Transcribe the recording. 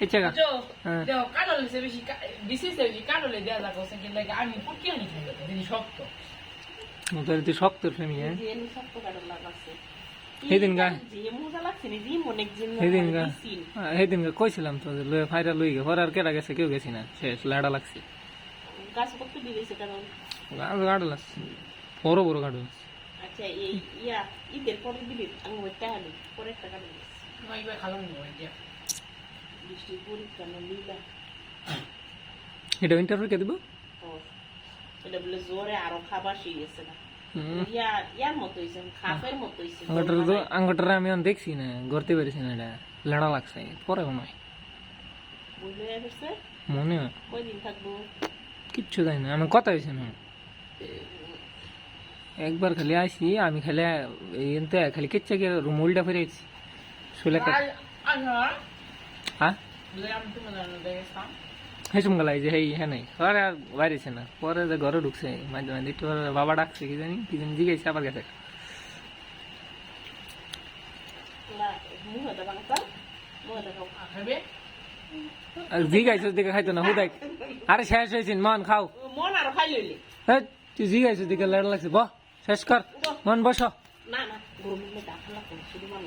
ইচ্ছা গা হ্যাঁ। দেও কালো লেছে বেশি বিশেষ বেশি কালো লে দেয়া যাবে সেখানে লাগে আমি পুটকি আনি খাই যদি শক্ত তোর তুই শক্ত প্রেমী হ্যাঁ যে এনে শক্ত গা যে মজা লাগছে নি যে অনেক জন সেদিন গা দিছিন। গা কইছিলাম তো যে লয়ে ফাইরা লই গে পরে আর কেডা গেছে কেউ গেছি না শেষ লাড়া লাগছে গাছ কত দিয়েছে কারণ গাছ গাড়ো লাগছে বড় বড় গাড়ো আচ্ছা এই ইয়া ঈদের পরে দিবি আমি খালাম নি যে বৃষ্টি পরীক্ষা না লীলা এটা ইন্টারভিউ কে দিব? এটা বলে জোরে আরও খাবার না। আঙ্গটার আমি দেখছি না গড়তে পেরেছি না এটা লেড়া লাগছে পরে মনে হয় মনে হয় কিচ্ছু জানি না আমার কথা হয়েছে না। একবার খালি আসি আমি খালি এনতে খালি কিচ্ছা গিয়ে রুম উল্টা ফিরে গেছি শুলে হ্যাঁ হেসুম গেলাই যে হেই হ্যাঁ নাই পরে আর বাইরেছে না। পরে যে ঘরে ঢুকছে মাঝে মাঝে একটু বাবা ডাকছে কি জানি কি জানি জিজ্ঞাসা আবার গেছে। জিজ্ঞাসা দিকে খাইতো না হুদাই। আরে শেষ হয়েছে মন খাও। মন আরও খাই লইলে হেই, তুই জিজ্ঞাসা দিকে লড়া লাগছে বহ শেষ কর। মন বস। না না